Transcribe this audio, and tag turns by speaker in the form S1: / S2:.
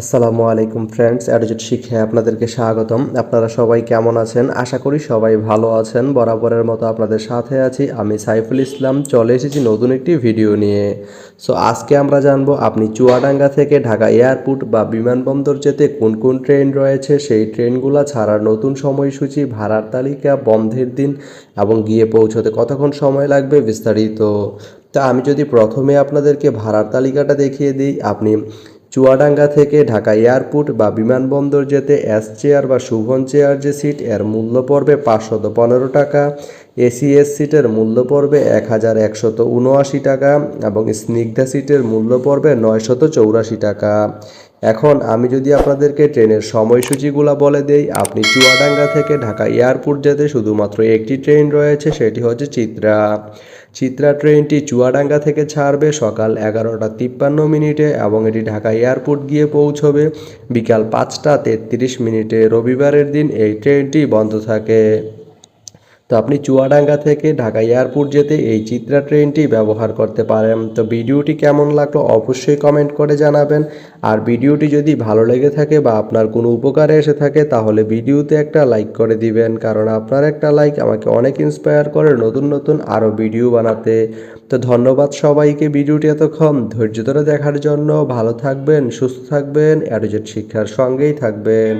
S1: আসসালামু আলাইকুম ফ্রেন্ডস, অ্যাডোজেট শিক্ষায় আপনাদেরকে স্বাগতম। আপনারা সবাই কেমন আছেন? আশা করি সবাই ভালো আছেন। বরাবরের মতো আপনাদের সাথে আছি আমি সাইফুল ইসলাম। চলে এসেছি নতুন একটি ভিডিও নিয়ে। সো আজকে আমরা জানব আপনি চুয়াডাঙ্গা থেকে ঢাকা এয়ারপোর্ট বা বিমানবন্দর যেতে কোন কোন ট্রেন রয়েছে? সেই ট্রেনগুলো ছাড়ার নতুন সময়সূচি, ভাড়ার তালিকা, বন্ধের দিন এবং গিয়ে পৌঁছতে কতক্ষণ সময় লাগবে বিস্তারিত। তা আমি যদি প্রথমে আপনাদেরকে ভাড়ার তালিকাটা দেখিয়ে দিই, আপনি চুয়াডাঙ্গা থেকে ঢাকা এয়ারপোর্ট বা বিমানবন্দর যেতে এস চেয়ার বা শুভন চেয়ার যে সিট, এর মূল্য পড়বে পাঁচশত পনেরো টাকা। এসি এস সিটের মূল্য পড়বে এক হাজার একশত উনআশি টাকা এবং স্নিগ্ধা সিটের মূল্য পড়বে নয়শত চৌরাশি টাকা। এখন আমি যদি আপনাদেরকে ট্রেনের সময়সূচিগুলো বলে দেই, আপনি চুয়াডাঙ্গা থেকে ঢাকা এয়ারপোর্ট যেতে শুধুমাত্র একটি ট্রেন রয়েছে, সেটি হচ্ছে চিত্রা। চিত্রা ট্রেনটি চুয়াডাঙ্গা থেকে ছাড়বে সকাল এগারোটা তিপ্পান্ন মিনিটে এবং এটি ঢাকা এয়ারপোর্ট গিয়ে পৌঁছবে বিকাল পাঁচটা তেত্রিশ মিনিটে। রবিবারের দিন এই ট্রেনটি বন্ধ থাকে। তো আপনি চুয়াডাঙ্গা থেকে ঢাকা এয়ারপোর্ট যেতে এই চিত্রা ট্রেনটি ব্যবহার করতে পারেন। তো ভিডিওটি কেমন লাগল অবশ্যই কমেন্ট করে জানাবেন। আর ভিডিওটি যদি ভালো লেগে থাকে বা আপনার কোনো উপকারে এসে থাকে, তাহলে ভিডিওতে একটা লাইক করে দিবেন। কারণ আপনার একটা লাইক আমাকে অনেক ইন্সপায়ার করে নতুন নতুন আরও ভিডিও বানাতে। তো ধন্যবাদ সবাইকে ভিডিওটি এতক্ষণ ধৈর্য ধরে দেখার জন্য। ভালো থাকবেন, সুস্থ থাকবেন অ্যাডোজেট শিক্ষার সঙ্গেই থাকবেন।